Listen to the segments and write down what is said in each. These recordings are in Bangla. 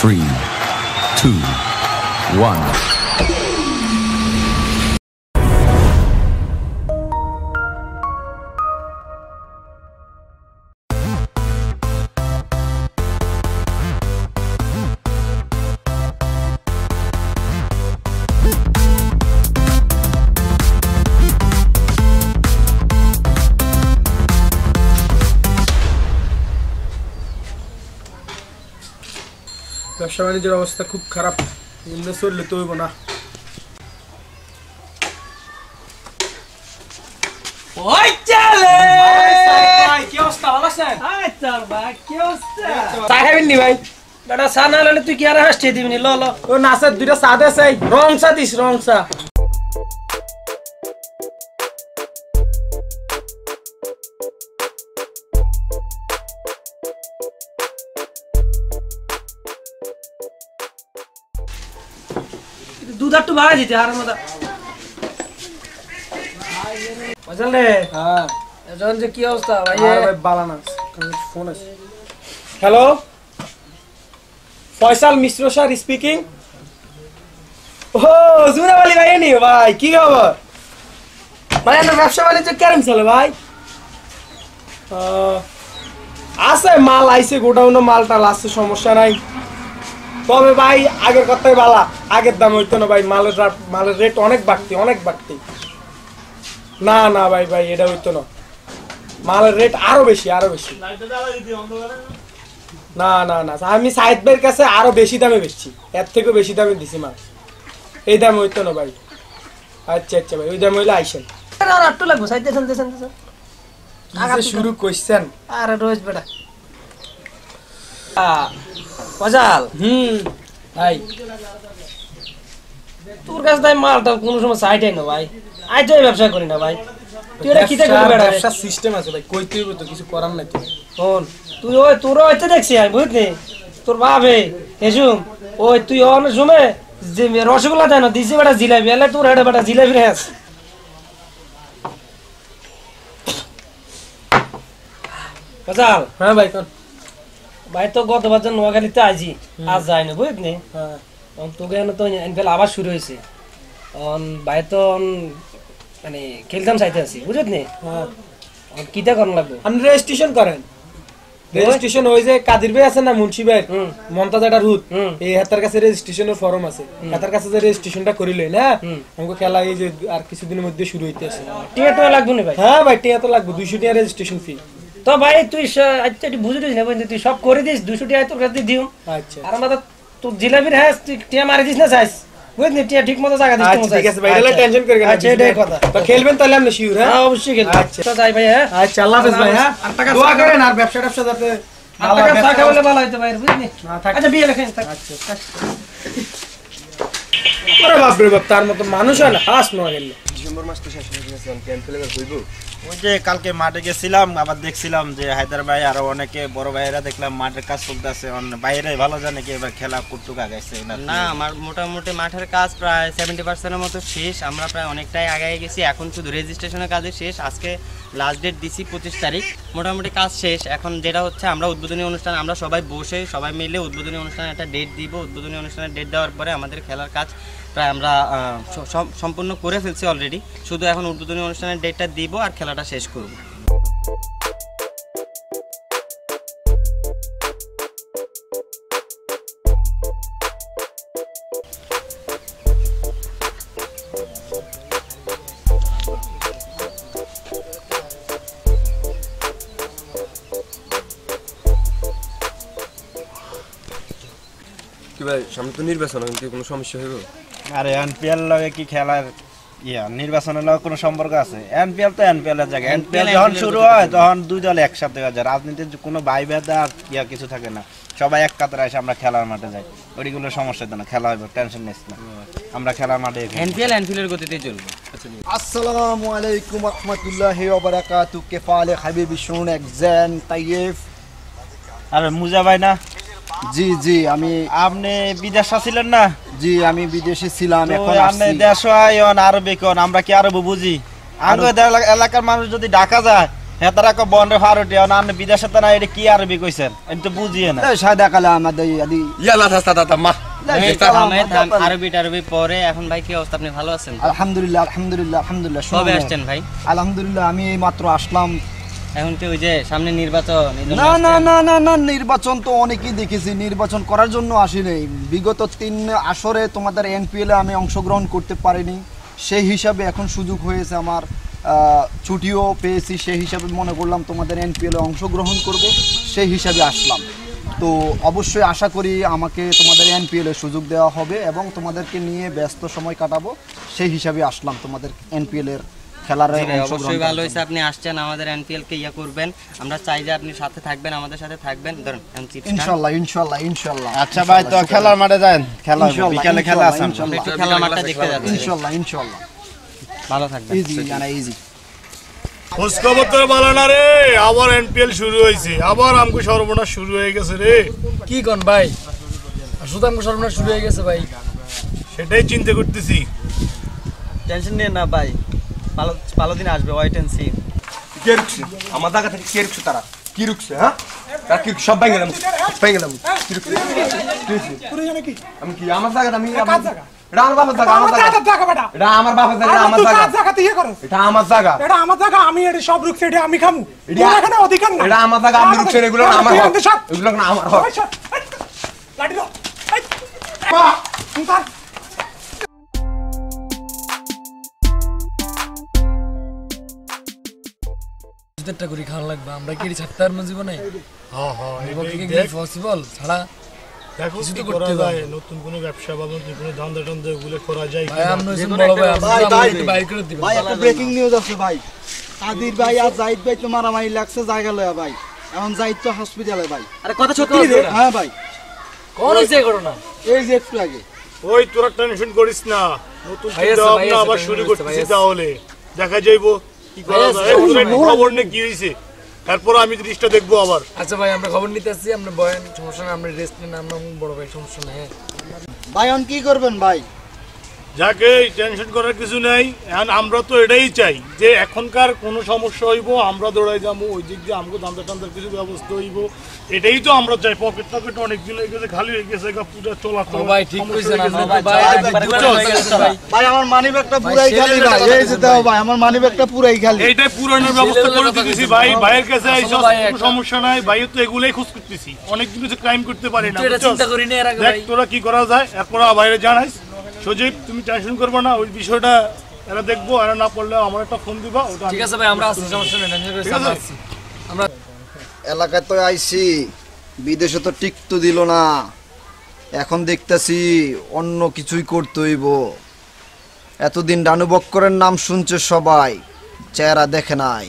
three, two, one. ব্যবসা বাণিজ্যের অবস্থা খুব খারাপ। এমনি চললে তো হইব না। নি না তুই কি আর হাসতে দিবি নি? ল ল। ও নাচের দুইটা চা দে চাই। রং চা দিস রং চা। দুধ একটু বাড়াই দিতে আর মতো বুঝলে হ্যাঁ এখন যে কি অবস্থা ভাই আর ভাই বালা ফোন আছে hello Faisal Mishra sir speaking ও জুরা আলী ভাই নি ভাই কি খবর ভাই আপনার ব্যবসা বাণিজ্য কেরম চলে ভাই আছে মাল আইছে গোডাউনে মাল টাল আছে সমস্যা নাই তবে ভাই আগের কথাই বালা আগের দাম হইতো না ভাই মালের মালের রেট অনেক বাড়তি অনেক বাড়তি। না না ভাই ভাই এটা হইতো না। মালের রেট আরও বেশি আরও বেশি। না না না আমি সাইদ ভাইয়ের কাছে আরও বেশি দামে বেচছি এর থেকেও বেশি দামে দিছি মাল। এই দাম হইতো না ভাই। আচ্ছা আচ্ছা ভাই ওই দাম হইলে আইসেন। আর একটু লাগবো কি যে শুরু করছেন? আরে রোজ বেটা। মজাল হুম। ভাই তোর কাছে তাই মালটা কোনো সময় না ভাই। আই তো ব্যবসা করি না ভাই। তুই এটা কিতে করবি রে? সিস্টেম আছে ভাই। কইতে হইব তো কিছু করার নাই তো। শোন তুই ওই তোর হইতে দেখছি আমি বুঝলি? তোর ভাবে হেসুম ওই তুই অন সুমে যে রসগোল্লা দেয় না দিছি বেটা জিলাপি এলে তোর হেডে বেটা জিলাপি রে মজাল হ্যাঁ ভাই কোন ভাই তো গতবার যে নোয়াখালীতে আইছি আজ যায় না বুঝলি? হ্যাঁ। তোকে তো এনফেল আবার শুরু হয়েছে। ভাই তো মানে খেলতাম চাইতে আছি বুঝলি? হ্যাঁ। কিতা করার লাগবে? আপনি রেজিস্ট্রেশন করেন। রেজিস্ট্রেশন ওই যে কাদির ভাই আছে না মুন্সি ভাই। মমতাজ একটা হুম। এই হাতার কাছে রেজিস্ট্রেশনের ফর্ম আছে। হাতার কাছে যে রেজিস্ট্রেশনটা করিলে না। আমাকে খেলা এই যে আর কিছুদিনের মধ্যে শুরু হইতে আছে টিয়া টোয়া লাগবে না ভাই? হ্যাঁ ভাই টিয়া তো লাগবে দুইশো টাকা রেজিস্ট্রেশন ফি তো ভাই তুই আচ্ছা বুঝে দিস না তুই সব করে দিস দুশো টিয়া তোর কাছে দিও। আচ্ছা। আর আমরা তো তোর জিলাপির হ্যাঁ তুই টিয়া মারি দিস না চাইস বুঝলি টিয়া ঠিক মতো জায়গা দিস আচ্ছা ঠিক আছে ভাই এটা টেনশন করে আচ্ছা এটাই কথা। তো খেলবেন তাহলে আপনি শিওর হ্যাঁ? হ্যাঁ অবশ্যই খেলব। আচ্ছা। তো যাই ভাই হ্যাঁ। আচ্ছা আল্লাহ হাফেজ ভাই হ্যাঁ? আর টাকা দোয়া করেন আর ব্যবসা ট্যাবসা যাতে আর ভালো টাকা চা ভালো হইতে ভাই বুঝলি? আচ্ছা বিয়ে লেখেন আচ্ছা। ওরে বাপ রে বাপ তার মতো মানুষ হয় না হাস নোয়া ওই যে কালকে মাঠে গেছিলাম আবার দেখছিলাম যে হায়দার ভাই আরও অনেকে বড় ভাইয়েরা দেখলাম মাঠের কাজ চলতেছে। বাইরে ভালো জানে কি এবার খেলা কুটুক আগাইছে না আমার মোটামুটি মাঠের কাজ প্রায় সেভেন্টি পার্সেন্টের মতো শেষ। আমরা প্রায় অনেকটাই আগায় গেছি। এখন শুধু রেজিস্ট্রেশনের কাজে শেষ। আজকে লাস্ট ডেট দিছি পঁচিশ তারিখ। মোটামুটি কাজ শেষ। এখন যেটা হচ্ছে আমরা উদ্বোধনী অনুষ্ঠান আমরা সবাই বসে সবাই মিলে উদ্বোধনী অনুষ্ঠানের একটা ডেট দিব। উদ্বোধনী অনুষ্ঠানের ডেট দেওয়ার পরে আমাদের খেলার কাজ প্রায় আমরা সম্পূর্ণ করে ফেলছি অলরেডি শুধু এখন উদ্বোধনী অনুষ্ঠানের ডেটটা দিব আর খেলাটা শেষ করব। কি ভাই, সামনে তো নির্বাচন কিন্তু কোনো সমস্যা হইব? আরে এনপিএল লগে কি খেলার ইয়া নির্বাচনের লগে কোনো সম্পর্ক আছে? এনপিএল তো এনপিএল এর জায়গা। এনপিএল যখন শুরু হয় তখন দুই দল একসাথে হয়ে যায়। রাজনীতির কোনো ভাই ভেদা ইয়া কিছু থাকে না। সবাই এক কাতারে এসে আমরা খেলার মাঠে যাই। ওইগুলো সমস্যা না। খেলা হবে টেনশন নিস না। আমরা খেলার মাঠে এনপিএল এনপিএলের গতিতে চলবে। আসসালামু আলাইকুম রহমতুল্লাহি ওয়া বারাকাতু কেফালে হাবিবি শুন একজেন তাইয়েফ আরে মুজা ভাই না? জি জি আমি আপনি বিদেশ ছিলেন না? জি আমি বিদেশে ছিলাম এখন আপনি দেশ আয়ন আরবে কোন আমরা কি আরব বুঝি? আঙ্গ এলাকার মানুষ যদি ডাকা যায় হ্যাঁ তারা কো বন্ডে ফারুটি না আপনি বিদেশে তো না এটা কি আরবি কইছেন? আমি তো বুঝিয়ে না। এই সাদা কালাম আদি আদি ইয়ালা থাস্তা তাতা মা। আরবি টারবি পরে এখন ভাই কি অবস্থা? আপনি ভালো আছেন? আলহামদুলিল্লাহ আলহামদুলিল্লাহ আলহামদুলিল্লাহ শোনো, আসছেন ভাই? আলহামদুলিল্লাহ আমি এই মাত্র আসলাম এখন কি ওই যে সামনে নির্বাচন না না না না না নির্বাচন তো অনেকেই দেখেছি। নির্বাচন করার জন্য আসিনি বিগত তিন আসরে তোমাদের এনপিএল আমি অংশগ্রহণ করতে পারিনি। সেই হিসাবে এখন সুযোগ হয়েছে আমার ছুটিও পেয়েছি। সেই হিসাবে মনে করলাম তোমাদের এনপিএল অংশগ্রহণ করব। সেই হিসাবে আসলাম। তো অবশ্যই আশা করি আমাকে তোমাদের এনপিএল এর সুযোগ দেওয়া হবে এবং তোমাদেরকে নিয়ে ব্যস্ত সময় কাটাবো। সেই হিসাবে আসলাম তোমাদের এনপিএল এর খেলার অবশ্যই ভালো হয়েছে আপনি আসছেন আমাদের এনপিএল কে ইয়া করবেন। আমরা চাই যে আপনি সাথে থাকবেন আমাদের সাথে থাকবেন। ধরুন এখন চিপস খান। ইনশাল্লাহ ইনশাল্লাহ ইনশাল্লাহ। আচ্ছা ভাই তো খেলার মাঠে যান। খেলা বিকালে খেলা আছে একটু খেলার মাঠটা দেখতে ইনশাল্লাহ ভালো থাকবেন। ইজি জানা ইজি খোঁজ খবর তোর ভালো না রে আবার এনপিএল শুরু হয়েছে। আবার আমকু সর্বনাশ শুরু হয়ে গেছে রে। কি কোন ভাই? সুদাম সর্বনাশ শুরু হয়ে গেছে ভাই। সেটাই চিন্তা করতেছি। টেনশন নিয়ে না ভাই। ভালো ভালো দিন আসবে ওয়াইট এন্ড সি কে রুকছে আমার জায়গা থেকে কে রুকছে তারা? কি রুকছে হ্যাঁ? তারা কি সব ভেঙে গেলাম ভেঙে গেলাম কি রুকছে? আমি কি আমার জায়গা আমি এটা আমার বাবার জায়গা আমার জায়গা জায়গা এটা আমার বাবার জায়গা এটা আমার জায়গা কার ইয়ে করো এটা আমার জায়গা এটা আমার জায়গা আমি এটা সব রুখছি এটা আমি খামু। এটা- এখানে অধিকার না। এটা আমার জায়গা আপনি রুকছেন এগুলো আমার। এগুলো না আমার লাঠি দাও। তুই কার? খাওয়া লাগবে। আমরা কি ছাড়তে পারব জীবনে হ্যাঁ হ্যাঁ পসিবল ছাড়া দেখো কি করা যায় নতুন কোনো ব্যবসা বা নতুন কোনো ধান্দা টান্দা ওগুলো করা যায় ভাই আমরা বড় ভাই ভাই, ভাই, করে দিবেন ভাই একটা ব্রেকিং নিউজ আছে ভাই। কাদির ভাই আর জাহিদ ভাই তো মারামারি লাগছে জায়গা লয়া ভাই। এখন জাহিদ তো হসপিটালে ভাই। আরে কথা সত্যি রে হ্যাঁ ভাই। কোন হইছে ঘটনা? এই যে একটু আগে। ওই তোরা টেনশন করিস না। নতুন ভাই চিন্তা আছে, ভাই ভাবনা আছে, আবার শুরু করিস না, ভাই করতেছি তাহলে। দেখা যাইবো। খবর নে কি হয়েছে? তারপর আমি দৃষ্টা দেখব আবার। আচ্ছা ভাই আমরা খবর নিতে আসছি আমরা বয়ান সমস্যা না আমরা রেস্ট নিয়ে আমরা বড় ভাই সমস্যা নেই হ্যাঁ। ভাই কি করবেন ভাই? যাকে টেনশন করার কিছু নাই এখন আমরা তো এটাই চাই যে এখনকার কোনো সমস্যা হইব আমরা দৌড়াই যাব ওই দিক দিয়ে আমাকে দান্দা টান্দার কিছু ব্যবস্থা হইব। এটাই তো আমরা চাই। পকেট টকেট অনেক দিন হয়ে গেছে খালি হয়ে গেছে পুরো চলা ভাই ঠিক ভাই ভাই, ভাই ভাই আমার পুরাই খালি ভাই এই যে দাও ভাই আমার পুরাই খালি। পুরানোর ব্যবস্থা করে দিতেছি ভাই। ভাইয়ের কাছে ভাই, সমস্যা নাই। ভাইয়ের তো এগুলোই খোঁজ করতেছি। অনেক দিন ক্রাইম করতে পারি না তুই এটা বুঝছস? চিন্তা করি না দেখ তোরা কি করা যায়? এরপর বাইরে জানাইস। সজীব তুমি টেনশন করবে না ওই বিষয়টা এরা দেখব এরা না পড়লে আমার একটা ফোন দিবা ওটা ঠিক আছে ভাই আমরা আসছি সমস্যা নেই টেনশন ঠিক আমরা আছে? আসছি এলাকায় তো আইছি বিদেশে তো টিকতো দিল না। এখন দেখতেছি অন্য কিছুই করতে হইব। এতদিন ডানু বক্করের নাম শুনছে সবাই চেহারা দেখে নাই।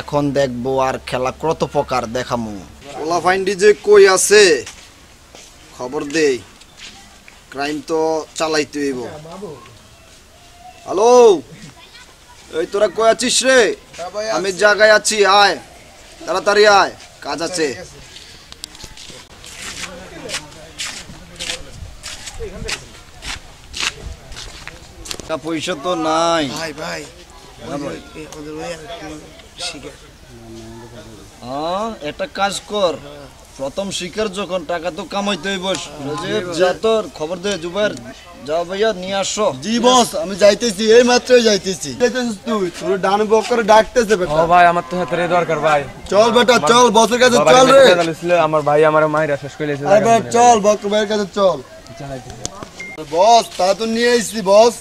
এখন দেখব আর খেলা কত প্রকার দেখামু। ওলা ফাইন্ডি যে কই আছে খবর দেই। ক্রাইম তো চালাইতে হইব। হ্যালো? এই তোরা কই আছিস রে? আমি জায়গায় আছি আয়। তাড়াতাড়ি আয়। কাজ আছে। পয়সা তো নাই। ভাই ভাই। হ্যাঁ একটা কাজ কর। প্রথম শিকার যখন টাকা তো কামাইতে হইব। যা তোর খবর দে জুবাইর। যাও ভাইয়া নিয়ে আসো। জি বস আমি যাইতেছি এই মাত্রই যাইতেছি। তুই? তোর ডান বকর ডাকতেছে বেটা। ও ভাই আমার তো হাতে দরকার ভাই। চল বেটা চল বসের কাছে চল রে। আমার ভাই আমার মায়েরা শেষ করে আরে বেটা চল বকর ভাইয়ের কাছে চল। বস তা তো নিয়ে এসেছি বস।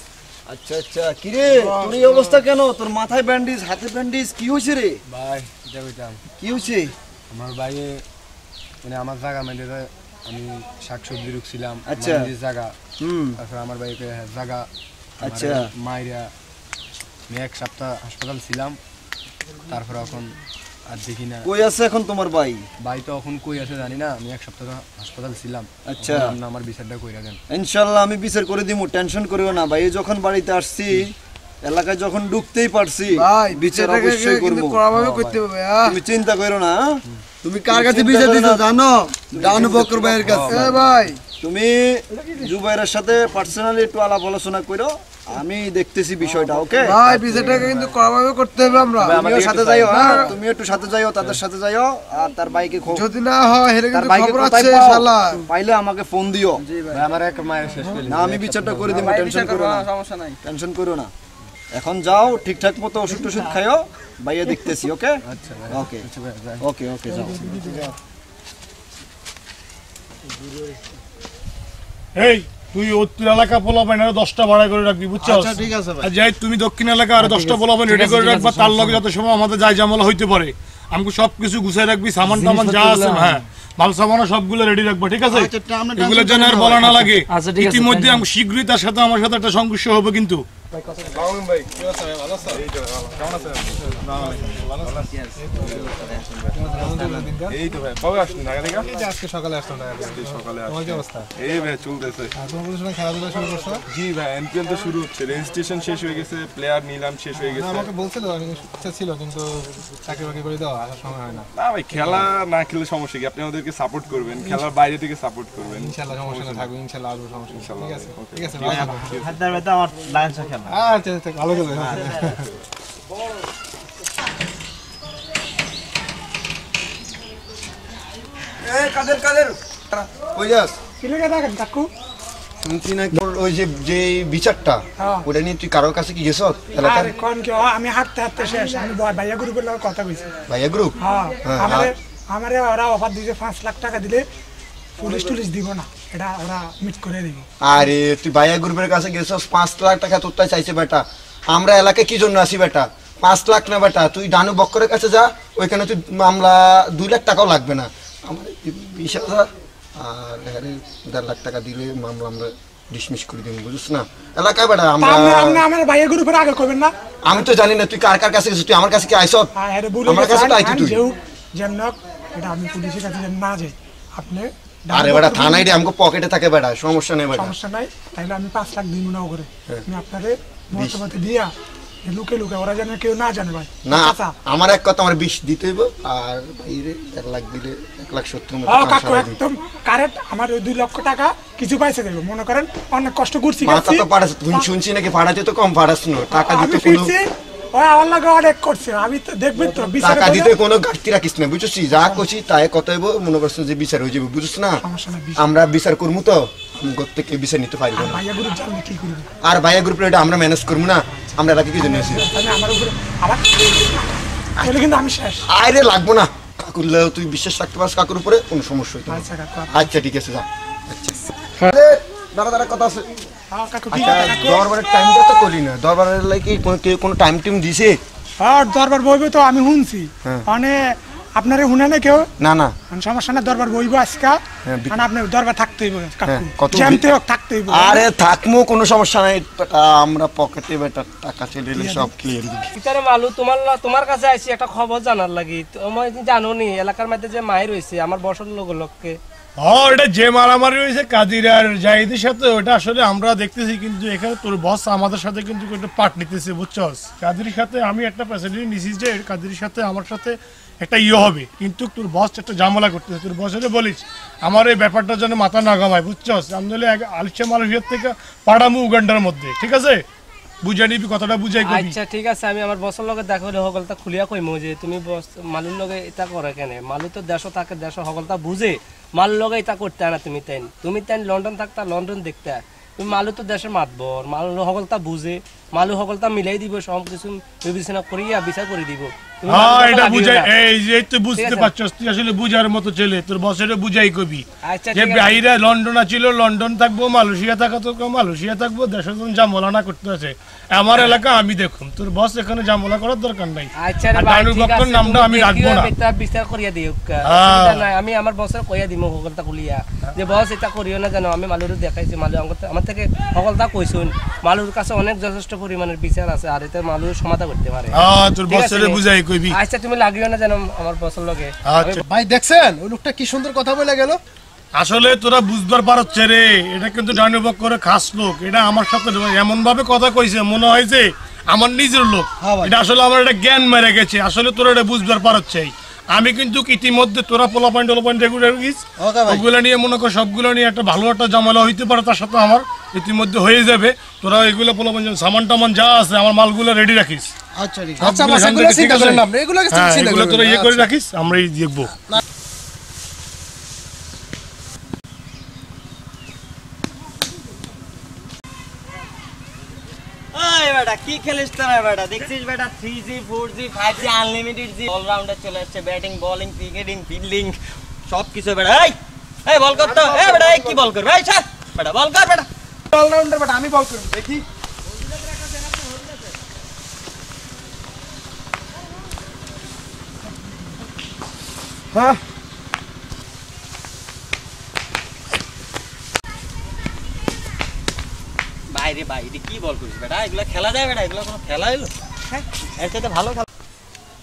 আচ্ছা আচ্ছা কি রে তোর এই অবস্থা কেন? তোর মাথায় ব্যান্ডেজ হাতে ব্যান্ডেজ কি হয়েছে রে? ভাই কি হয়েছে আমার ভাইয়ে মানে আমার জায়গা মানে আমি শাকসবজি রুখছিলাম আচ্ছা। নিজের জায়গা হুম। তারপর আমার ভাইকে জায়গা আচ্ছা। মায়েরা আমি এক সপ্তাহ হাসপাতাল ছিলাম। তারপর এখন আর দেখি না। কই আছে এখন তোমার ভাই? ভাই তো এখন কই আছে জানি না আমি এক সপ্তাহ হাসপাতাল ছিলাম। আচ্ছা। আপনি আমার বিচারটা কইরা দেন। ইনশাল্লাহ আমি বিচার করে দিমু টেনশন করিও না। ভাই যখন বাড়িতে আসছি এলাকায় যখন ঢুকতেই পারছি বিচার অবশ্যই করব। করতে হবে তুমি চিন্তা করো না। হ্যাঁ? তুমি কার কাছে বিচার দিছো জানো? ডানু বকর ভাইয়ের কাছে। ভাই। তুমি জুবাইরের সাথে পার্সোনালি একটু আলাপ আলোচনা করো আমি দেখতেছি বিষয়টা ওকে ভাই বিষয়টাকে কিন্তু কড়াভাবে করতে হবে আমরা। তুমিও সাথে যাইও হ্যাঁ তুমি একটু সাথে যাইও তাদের সাথে যাইও আর তার বাইকে খোঁজ যদি না হয় হেরে কিন্তু খবর আছে? শালা। পাইলে আমাকে ফোন দিও। ভাই। আমার এক মায়ের শেষ করে না আমি বিচারটা করে দিব টেনশন করো না। সমস্যা নাই। টেনশন করো না। এখন যাও ঠিকঠাক মতো ওষুধ টষুধ খাইও বাইরে দেখতেছি ওকে? ওকে। ওকে ওকে যাও। এই তুই উত্তর এলাকা পোলাবেন আর দশটা ভাড়া করে রাখবি বুঝছ আচ্ছা ঠিক আছে ভাই। যাই তুমি দক্ষিণ এলাকা আর দশটা পোলাবেন রেডি করে রাখবা তার লগে যত সময় আমাদের যাই জামলা হইতে পারে। আমাকে সবকিছু গুছাই রাখবি সামান টামান যা আছে হ্যাঁ। মাল সামানো সবগুলো রেডি রাখব ঠিক আছে? এগুলোর টা- আমরা এগুলো tension যেন আর বলা না লাগে। আচ্ছা, ইতিমধ্যে আমি শীঘ্রই তার সাথে আমার সাথে একটা সংঘর্ষ হবে কিন্তু। এই তো ভাই কবে আসলেন ঢাকা থেকে? আজকে সকালে আসলাম ঢাকা থেকে। সকালে অবস্থা? এই ভাই চলতেছে। তোমার খেলাধুলা শুরু করছ? জি ভাই এনপিএল তো শুরু হচ্ছে রেজিস্ট্রেশন শেষ হয়ে গেছে প্লেয়ার নিলাম শেষ হয়ে গেছে। আমাকে বলছিল ইচ্ছা ছিল কিন্তু চাকরি বাকরি করে দাও আসার সময় হয় না। না ভাই খেলা না খেলে সমস্যা কি? আপনি আমাদেরকে সাপোর্ট করবেন খেলার বাইরে থেকে সাপোর্ট করবেন। ইনশাআল্লাহ সমস্যা না থাকবে ইনশাআল্লাহ আসব সমস্যা ইনশাআল্লাহ ঠিক আছে ঠিক আছে ভাই আমার খেলা। আচ্ছা আচ্ছা ভালো খেলবে এই কাদের কাদের? কই যাস? কিলোকে দেখেন কাকু? শুনছি না ওই যে যে বিচারটা। ওটা নিয়ে তুই কারোর কাছে কি গেছ এলাকার আরে কোন কি আমি হাঁটতে হাঁটতে শেষ। আমি ভাইয়া গ্রুপের লোক কথা কইছি। ভাইয়া গ্রুপ হ্যাঁ, আমারে আমারে ওরা অফার দিয়েছে পাঁচ লাখ টাকা দিলে পুলিশ টুলিশ দিব না। এটা ওরা মিট করে দিবে আরে তুই ভাইয়া গ্রুপের কাছে গেছস? পাঁচ লাখ টাকা তোরটা চাইছে বেটা। আমরা এলাকায় কি জন্য আসি বেটা? পাঁচ লাখ না বেটা তুই ডানু বক্করের কাছে যা ওইখানে তুই মামলা দুই লাখ টাকাও লাগবে না। আমার বিশ হাজার আর হ্যাঁ দেড় লাখ টাকা দিলে মামলা আমরা ডিসমিস করে দিব বুঝিস না? এলাকায় বেটা আমরা আপনি আমার ভাইয়া গ্রুপের আগে না? আমি তো জানি না তুই কার কার কাছে গেছিস তুই আমার কাছে কি আইস? হ্যাঁ বলে আমার কাছে তো আইতি তুই। এটা আমি পুলিশের কাছে যেন না যাই। আপনি আরে বেটা থানায় আমাকে পকেটে থাকে বেটা সমস্যা নেই বেটা। সমস্যা নাই তাইলে আমি পাঁচ লাখ দিব না করে আমি আপনাদের মর্তবাতে দিয়া লুকে লুকে ওরা যেন কেউ না জানে ভাই। না আমার এক কথা আমার দিতে হইব আর বাইরে এক লাখ দিলে এক লাখ সত্তর মতো কাকু একদম কারেক্ট আমার ওই দুই লক্ষ টাকা কিছু পাইছে দেবো মনে করেন অনেক কষ্ট করছি মাথা তো পাঠাস শুনছি নাকি তো কম টাকা দিতে কোনো আমার লাগে অনেক করছে আমি তো দেখবেন তো বিচারে টাকা দিতে কোনো ঘাটতি রাখিস না বুঝছিস? যা করছি তাই কত হইব মনে করছিস যে বিচার হয়ে যাবে বুঝছিস না। আমরা বিচার করব তো প্রত্যেকে বিচার নিতে পারব না। আর ভাইয়া গ্রুপের এটা আমরা ম্যানেজ করব না? আমরা এটাকে কি জন্য আসি? কিন্তু আমি শেষ। আরে লাগবো না। কাকুর তুই বিশ্বাস রাখতে পারিস কাকুর উপরে কোনো সমস্যা হইতো আচ্ছা আচ্ছা। ঠিক আছে যা। আচ্ছা। দাঁড়া দাঁড়া কথা আছে। হ্যাঁ আচ্ছা কাকু। দরবারের টাইমটা তো করি না। দরবারের লাগে কি কোনো কেউ কোনো টাইম টিম দিছে? আর দরবার বইবে তো আমি শুনছি। হ্যাঁ। মানে আপনারে শুনে না কেউ? না না। সমস্যা না দরবার বইব আজকা। মানে আপনি দরবার থাকতে হইব হ্যাঁ, কত যেমতে হোক থাকতে হইব। আরে থাকমু কোনো সমস্যা নাই। বেটা আমরা পকেটে বেটা টাকা চলে এলে সব ক্লিয়ার দিবি ইতারে মালু তোমার তোমার কাছে আইছি একটা খবর জানার লাগি। তোমার জানো নি এলাকার মধ্যে যে মায়ের রয়েছে আমার বসর লোক লোককে। ও এটা যে মারামারি হয়েছে কাদির আর জাহিদের সাথে ওটা আসলে আমরা দেখতেছি কিন্তু এখানে তোর বস আমাদের সাথে কিন্তু একটা পার্ট নিতেছে বুঝছস? কাদির সাথে আমি একটা প্রেসিডেন্ট নিছি যে কাদির সাথে আমার সাথে একটা ইয়ে হবে। কিন্তু তোর বস একটা ঝামেলা করতেছে। তোর বসের বলিস, আমার এই ব্যাপারটার জন্য মাথা না ঘামায়, বুঝছস? আমি এক আলিশা মালয়েশিয়ার থেকে পাড়ামু উগান্ডার মধ্যে, ঠিক আছে? বুঝে নিবি, কথাটা বুঝাই কবি। আচ্ছা ঠিক আছে, আমি আমার বসের লগে দেখা হলে সকলটা খুলিয়া কইমু যে, তুমি বস মালুর লগে এটা করে কেন? মালু তো দেশ থাকে দেশ সকলটা বুঝে। মালুর লগে এটা করতে না তুমি তাই তুমি তাই লন্ডন থাকতা, লন্ডন দেখতে তুমি মালু তো দেশের মাতবর। মালু সকলটা বুঝে। মালু সকলটা মিলাই দিব, সব কিছু বিবেচনা করিয়া বিচার করে দিব। হ্যাঁ এটা বুঝাই এই যে তুই বুঝতে পারছস তুই আসলে বুঝার মতো ছেলে। তোর বসের বুঝাই কবি। আচ্ছা যে বাইরে লন্ডন ছিল লন্ডন থাকব মালয়েশিয়া থাকা তো মালয়েশিয়া থাকব দেশের জন্য জামলা না করতে আছে। আমার এলাকা আমি দেখুন। তোর বস এখানে জামলা করার দরকার নাই। আচ্ছা ভাই, নামটা আমি রাখব না। এটা বিচার করিয়া দিও। হ্যাঁ। আমি আমার বসের কইয়া দিমু সকলটা যে বস এটা করিও না জানো আমি মালুর দেখাইছি মালু আমার- থেকে সকলটা কইছুন। মালুর কাছে অনেক যথেষ্ট পরিমাণের বিচার আছে আর এটা মালুর সমাধা করতে পারে। হ্যাঁ তোর বসের বুঝাই কবি আচ্ছা তুমি লাগিও না জানো আমার বসের লগে। আচ্ছা। ভাই দেখছেন? ওই লোকটা কি সুন্দর কথা বলে গেল? আসলে তোরা বুঝবার পারছে রে। এটা কিন্তু ডানু করে খাস লোক। এটা আমার সাথে এমন ভাবে কথা কইছে মনে হয় যে আমার নিজের লোক। হ্যাঁ এটা আসলে আমার একটা জ্ঞান মেরে গেছে। আসলে তোরা এটা বুঝবার পারছে আমি কিন্তু ইতিমধ্যে তোরা পোলা পয়েন্ট ওলা পয়েন্ট রেগুলার ওগুলো নিয়ে মনে কর সবগুলো নিয়ে একটা ভালো একটা জামালা হইতে পারে তার সাথে আমার ইতিমধ্যে হয়ে যাবে। তোরা এগুলো পোলা পয়েন্ট সামান টামান যা আছে আমার মালগুলো রেডি রাখিস। আচ্ছা আচ্ছা এখান এগুলো চিন্তা করেন না এগুলো হ্যাঁ চিন্তা করেন তোরা ইয়ে করে আচ্ছা। রাখিস আমরাই দেখব। কি খেলিস তোরা বেটা? দেখছিস বেটা three G four G five G unlimited G allrounder চলে আসছে ব্যাটিং বোলিং ক্রিকেটিং ফিল্ডিং সব কিছু বেটা। এই এই বল কর তো। এই বেটা এই কি বল করবে। এই বেটা বল কর বেটা। অলরাউন্ডার বাট আমি বল করব দেখি। হ্যাঁ। বাইরে বাইরে কি বল করিস বেটা? এগুলো খেলা যায় বেটা? এগুলো কোনো খেলা হলো হ্যাঁ। এর চাইতে ভালো খেলা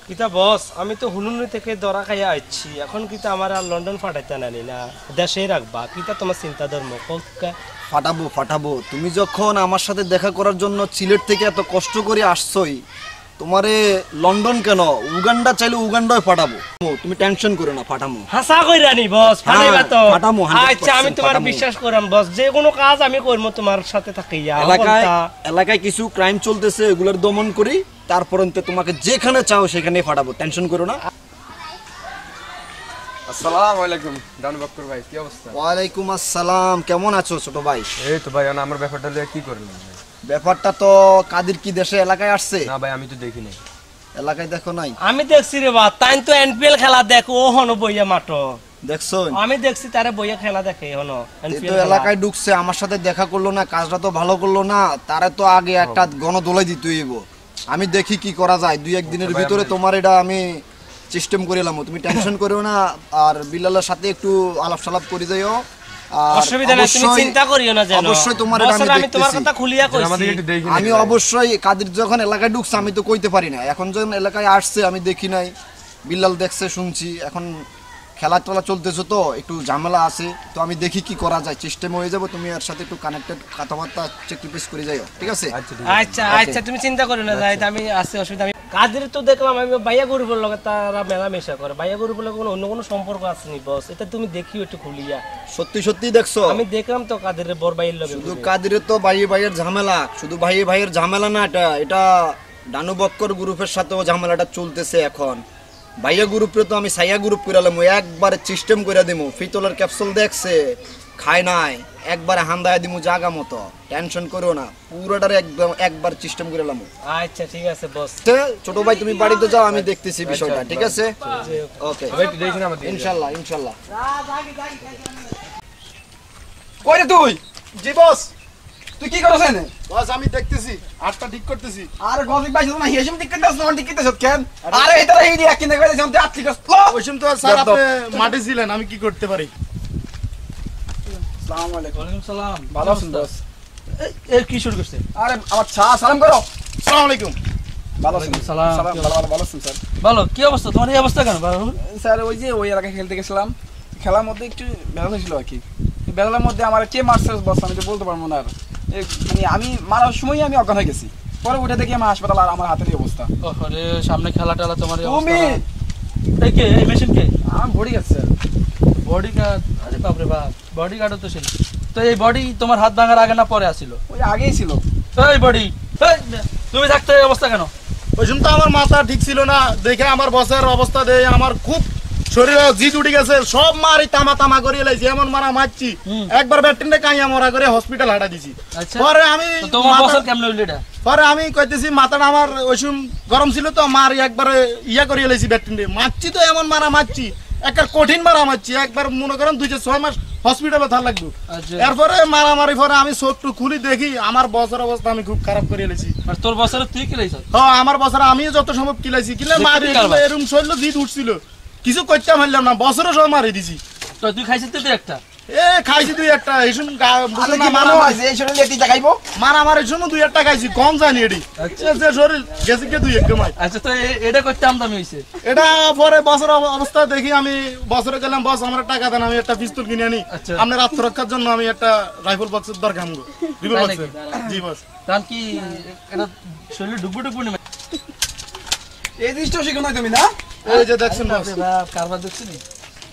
কিতা বস আমি তো হুলুনি থেকে দরা খাইয়া আইছি। এখন কিতা আমার আর লন্ডন ফাটাইতে নানি না দেশে রাখবা। কিতা তোমার চিন্তা ধর্ম কোকা ফাটাবো ফাটাবো। তুমি যখন আমার সাথে দেখা করার জন্য সিলেট থেকে এত কষ্ট করে আসছই তোমারে লন্ডন কেন? উগান্ডা চাইলে উগান্ডায় ও, তুমি টেনশন করো না ফাটামো। হাসা কইরা নি বস ফাটাইবা তো। হ্যাঁ, ফাটামো, আচ্ছা আমি তোমার বিশ্বাস করাম বস যে কোনো কাজ আমি করব তোমার সাথে থাকিয়া এলাকায় এলাকায় কিছু ক্রাইম চলতেছে এগুলোর দমন করি তারপর তোমাকে যেখানে চাও সেখানে ফাটাবো টেনশন করো না। আসসালামু আলাইকুম ডান বক্কর ভাই কি অবস্থা? ওয়ালাইকুম আসসালাম কেমন আছো ছোট ভাই? এই তো ভাই আমার ব্যাপারটা লিয়ে কি করলেন ভাই? ব্যাপারটা তো কাদের কি দেশে এলাকায় আসছে? না ভাই আমি তো দেখি নাই। এলাকায় দেখো নাই? আমি দেখছি রে বা তাই তো এনপিএল খেলা দেখ ও হনো বইয়া মাঠো। দেখছ? আমি দেখছি তারে বইয়া খেলা দেখে হনো তো এলাকায় ঢুকছে আমার সাথে দেখা করল না কাজটা তো ভালো করল না তারে তো আগে একটা গণদোলাই দিতে হইব। আমি দেখি কি করা যায় দুই একদিনের ভিতরে তোমার এটা আমি সিস্টেম করে এলাম। তুমি টেনশন করিও না আর বিলালের সাথে একটু আলাপ সালাপ করে যাইও। আমি অবশ্যই কাদের যখন এলাকায় ঢুকছে আমি তো কইতে পারি না। এখন যখন এলাকায় আসছে আমি দেখি নাই। বিল্লাল দেখছে শুনছি। এখন খেলা টেলা চলতেছে তো একটু ঝামেলা আছে তো আমি দেখি কি করা যায়। সিস্টেম হয়ে যাব তুমি এর সাথে একটু কানেক্টেড কথাবার্তা চেক রিপেস করে যাইও ঠিক আছে? আচ্ছা আচ্ছা তুমি চিন্তা করো না যাই আমি আছে অসুবিধা আমি কাদের তো দেখলাম আমি বাইয়া গরুপুর লগে তারা মেলামেশা করে। বাইয়া গরুপুর লগে কোনো অন্য কোনো সম্পর্ক আছে নি বস এটা তুমি দেখিও একটু খুলিয়া। সত্যি সত্যি দেখছ? আমি দেখলাম তো কাদের বর ভাইয়ের লগে শুধু কাদিরের তো ভাইয়ে ভাইয়ের ঝামেলা শুধু ভাইয়ে ভাইয়ের ঝামেলা না এটা এটা ডানু বক্কর গ্রুপের সাথেও ঝামেলাটা চলতেছে এখন। ভাইয়া গ্রুপে তো আমি সাইয়া গ্রুপ করে এলাম একবারে সিস্টেম করে দিমু। ফিতলের ক্যাপসুল দেখছে খায় নাই একবারে হান্দায় দিমু জাগা মতো। টেনশন করো না পুরোটারে একদম একবার সিস্টেম করে এলাম আচ্ছা ঠিক আছে বস ছোট ভাই তুমি বাড়িতে যাও আমি দেখতেছি বিষয়টা ঠিক আছে? ওকে। ভাই একটু দেখি না আমাদের ইনশাল্লাহ ইনশাল্লাহ। কই রে তুই? জি বস তুই কি করছ এনে? বাস আমি দেখতেছি আটটা ঠিক করতেছি। আরে গজিক ভাই হিসেম ঠিক করতেছ না ঠিক করতেছ কেন? আরে এটা এই দিয়া কিনে করছ ওই সময় তো স্যার আপনি মাঠে ছিলেন আমি কি করতে পারি? আসসালামু আলাইকুম। ওয়ালাইকুম সালাম। ভালো আছেন বস? এ কি শুরু করছে? আরে আমার চা সালাম করো। আসসালামু আলাইকুম। ভালো আছেন? সালাম সালাম ভালো ভালো ভালো আছেন স্যার? কি অবস্থা? তোমার এই অবস্থা কেন? স্যার ওই যে ওই এলাকায় খেলতে গেছিলাম। খেলার মধ্যে একটু বেলা হয়েছিল আর কি। বেলার মধ্যে আমার কে মারছে বস আমি তো বলতে পারব না আর। মানে আমি মারার সময় আমি অজ্ঞান হয়ে গেছি। পরে উঠে দেখি আমার হাসপাতাল আর আমার হাতের অবস্থা। ওরে সামনে খেলা টেলা তোমার তুমি! এই কে? এই মেশিন কে? আমার ভরি গেছে স্যার বডি গার্ড আরে বাপরে বাপ বডি গার্ডও তো ছিল তো এই বডি তোমার হাত ভাঙার আগে না পরে আসিল? ওই আগেই ছিল। এই বডি তুমি থাকতে এই অবস্থা কেন? ওই সময় তো আমার মাথা ঠিক ছিল না। দেখে আমার বসের অবস্থা দেখে আমার খুব শরীরে উঠে গেছে সব মারি তামা তামা করে লাইছি এমন মারা মারছি। একবার ব্যাটিংটা কাইয়া মরা করে হসপিটাল হাঁটা দিছি। আচ্ছা। পরে আমি পরে আমি কইতেছি মাথাটা আমার ওই সময় গরম ছিল তো মার একবারে ইয়া লাইছি ব্যাটিং মারছি তো এমন মারা মারছি একটা কঠিন মারা মারছি একবার মনে করেন দুই ছয় মাস হসপিটালে থাকা লাগবে। এরপরে মারামারি পরে আমি চোখটু খুলি দেখি আমার বছর অবস্থা আমি খুব খারাপ করে লেছি আর তোর বছরে তুই কি লাইছ হ্যাঁ আমার বছর আমি যত সম্ভব কিলাইছি কিলে মারি। এরম শৈল জিত উঠছিল। কিছু করতে পারলাম না বছরে সব মারি দিছি। তো তুই খাইছিস তুই একটা? এ খাইছি দুই একটা এইসব যে এই শরীর সময় দুই একটা খাইছি কম জানি এটি। এ যে শরীর গেছে কে দুই একটা মাই। আচ্ছা তো এ- এটা করতে আমদামি হইছে? এটা পরে বছর অবস্থা দেখি আমি বছরে গেলাম বস আমার টাকা দেন আমি একটা পিস্তল কিনে আনি। আচ্ছা। আপনার আত্মরক্ষার জন্য আমি একটা রাইফেল বক্সের দরকার আমগো। রিভল তাই জি বস। কারণ কি এটা শরীরে ডুবু ডুবু এই জিনিসটা শিখো না তুমি না? এই যে দেখছেন বস কারবার দেখছি নি?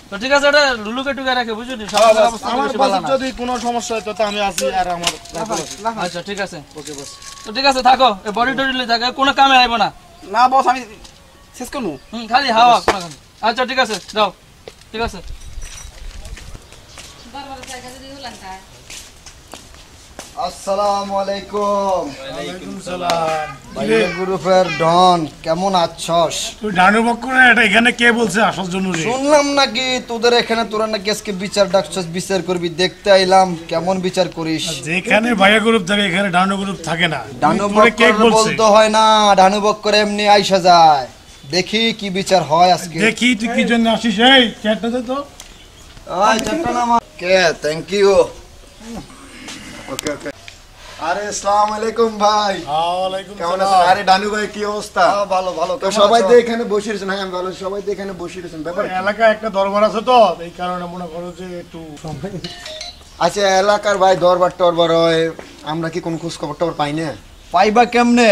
তো ঠিক আছে এটা লুলুকে টুকে রাখে বুঝলি হ্যাঁ, বস, আমার বস যদি কোনো সমস্যা হয় তো আমি আছি আর আমার আচ্ছা ঠিক আছে। তো ঠিক আছে থাকো। এই বডি টডি লই থাকে কোনো কামে আইব না। না বস আমি শেষ করব? হুম খালি হাওয়া আচ্ছা। ঠিক আছে যাও। ঠিক আছে। আসসালামু আলাইকুম। গ্রুপের ডন কেমন আছস? তুই ডানু বক্করে এটা এখানে কে বলছে আসার জন্য রে? শুনলাম নাকি তোদের এখানে তোরা নাকি আজকে বিচার ডাকছস বিচার করবি দেখতে আইলাম কেমন বিচার করিস? যেখানে ভাইয়া গ্রুপ থাকে এখানে ডানু গ্রুপ থাকে না। ডানু তোরে কে বক্কর বলছে? বলতে হয় না ডানু এমনি আইসা যায়। দেখি কি বিচার হয় আজকে। দেখি তুই কি জন্য আসিস? এই তো। আয় কে? থ্যাংক ইউ ওকে ওকে আরে আসসালামু আলাইকুম ভাই। কেমন আছেন? আরে ডানু ভাই কি অবস্থা? ভালো ভালো। তো সবাই তো এখানে বসে রয়েছেন। হ্যাঁ ভালো সবাই তো এখানে বসে রয়েছেন ব্যাপার? এলাকায় একটা দরবার আছে তো এই কারণে মনে করো যে একটু আচ্ছা এলাকার ভাই দরবার টরবার হয় আমরা কি কোন খোঁজ খবর টবর পাই না? পাইবা কেমনে?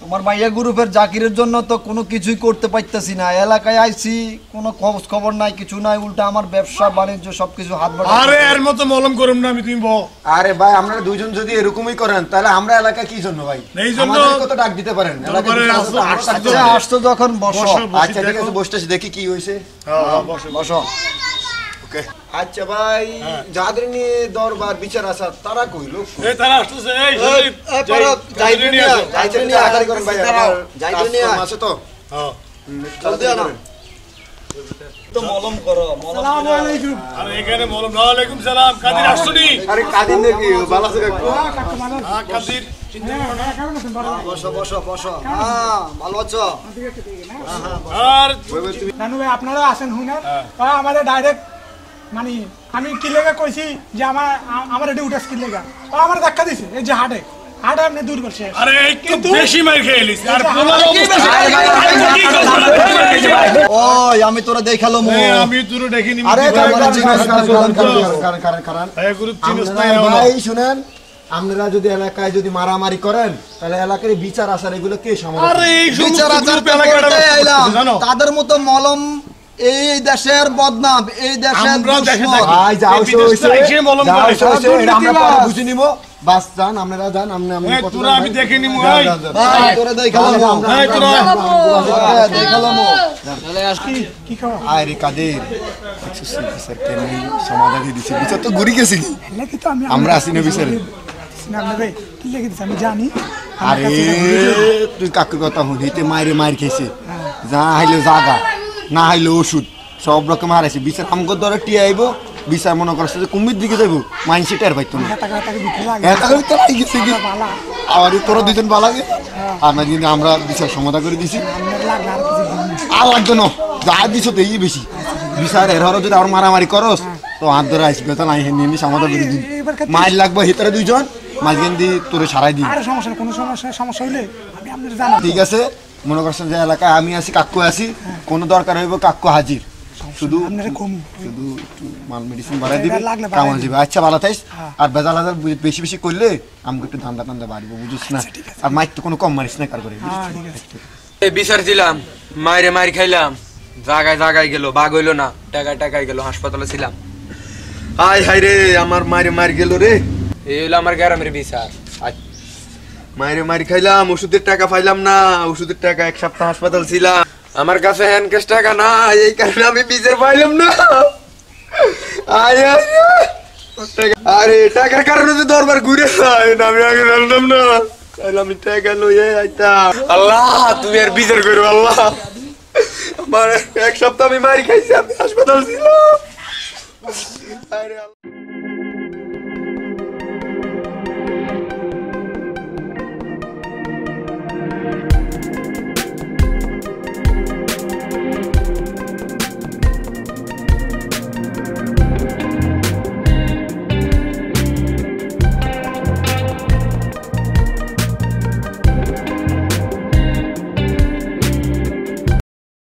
তোমার মাইয়া গ্রুপের জাকিরের জন্য তো কোনো কিছুই করতে পারতেছি না। এলাকায় আইছি কোনো খোঁজ খবর নাই কিছু নাই উল্টা আমার ব্যবসা বাণিজ্য সবকিছু হাত বাড়া আরে এর মতো মলম করুম না আমি তুমি বল। আরে ভাই আপনারা দুইজন যদি এরকমই করেন তাহলে আমরা এলাকা কি জন্য ভাই? এই জন্য- কত ডাক দিতে পারেন। আচ্ছা আসতো যখন বসো। বসো, আচ্ছা ঠিক আছে বসতেছি দেখি কি হয়েছে বসো। ওকে। আচ্ছা ভাই যাদের নিয়ে দরবার বিচার আসা তারা কইলো এই তারা এই পারো, যাইতে নিয়ে যাইতে নিয়ে করেন ভাই যাইতে নিয়ে তো। হ্যাঁ। জলদি আনো তো মলম করো মলম আরে এখানে মলম ওয়ালাইকুম সালাম। কাদির আসছনি আরে কাদিন দেখি ভালো আছে কাকু হ্যাঁ কাদির? চিন্তা করো না বসো বসো বসো। হ্যাঁ ভালো আছো? আর নানু ভাই আপনারা আসেন হুনার আমাদের ডাইরেক্ট মানে আমি কি লেগে কইছি যে আমার আমার এটি উঠে কি লেগা। ও আমার ধাক্কা দিছে এই যে হাটে হাটে আপনি দূর করছে। আরে একটু বেশি মার খেয়ে এলিস আর পোলার কি অবস্থা? ওই আমি তোরা দেখাল মো। আমি তোর দেখিনি আরে কারণ, কারণ, কারণ, কারণ? কারণ, কারণ। গ্রুপ চিনিস না ভাই শুনেন আপনারা যদি এলাকায় যদি মারামারি করেন তাহলে এলাকার বিচার আসার এগুলো কে সমাধান আরে বিচার। জানো? তাদের মতো মলম এই দেশের বদনাম এই দেশের আমরা দেশে দুশ্মন। থাকি। ভাই যাও এই বিদেশটা এসে মলম যাও করে। সে এটা আমরা পরে দুর্নীতিবাজ। বুঝে নিব। বাস যান আপনারা যান আপনি আমি দেখে তোরা দেখালাম। আমরা- দেখালাম। কাদের? সমাধান দিছে। বিচার তো ঘুরি গেছি আসি না বিচারে আমি জানি। আরে। তুই কাকুর কথা শুনি মায়ের মায়ের খেয়েছে যা হাইলে জাগা। না হাইলে ওষুধ। সব রকম হারাইছে বিচার আমগর দ্বারা টিয়ে আইব বিচার মনে করছে যে কুমির দিকে যাইব মাইন সেটা আর পাইতো না। কি? বালা। আর তোরা দুজন ভালো লাগে আমরা কিন্তু আমরা বিচার সমাধান করে দিছি। আর লাগতো না। যা দিছ তো এই বেশি। বিচার এর হরো যদি আর মারামারি করস তো হাত ধরে আসবে তো নাই হেনি সমাধান করে দিন মাইল লাগবে হিতারে দুইজন মাঝখান দিয়ে তোরে সারাই আরে সমস্যা কোনো সমস্যা সমস্যা হইলে ঠিক আছে? মনে করছেন যে এলাকায় আমি আছি কাক্কু আছি কোনো দরকার হইব কাক্কু হাজির। শুধু শুধু একটু মাল মেডিসিন বাড়াই দিবি এটা লাগলে কামা বাড়াই দিবি। আচ্ছা ভালো থাইস। হ্যাঁ। আর বেজাল হাজার বেশি বেশি করলে আমাকে একটু ধান্দা টান্দা বাড়িব বুঝিস না? আর মাইক তো কোনো কম মারিস না কার করে হ্যাঁ এই বিচার দিলাম মায়েরে মার খাইলাম জাগায় জাগায় গেল বাঘ হইল না টাকায় টাকায় গেল হাসপাতালে ছিলাম। হাই হাই রে আমার মায়ের মার গেল রে। এই হইল আমার গ্রামের বিচার। মায়ের মারি খাইলাম, ওষুধের টাকা পাইলাম না, ওষুধের টাকা এক সপ্তাহ হাসপাতাল ছিলাম। আমার কাছে হ্যান্ড ক্যাশ টাকা না এই কারণে আমি বিচার পাইলাম না। আরে, টাকার কারণে তো দরবার ঘুরে যায়, না, আমি আগে জানতাম না। তাহলে আমি টাকা লইয়ে আইতাম। আল্লাহ, তুমি আর বিচার করো, আল্লাহ। আমার এক সপ্তাহ আমি মারি খাইছি, আমি হাসপাতাল ছিলাম। আরে।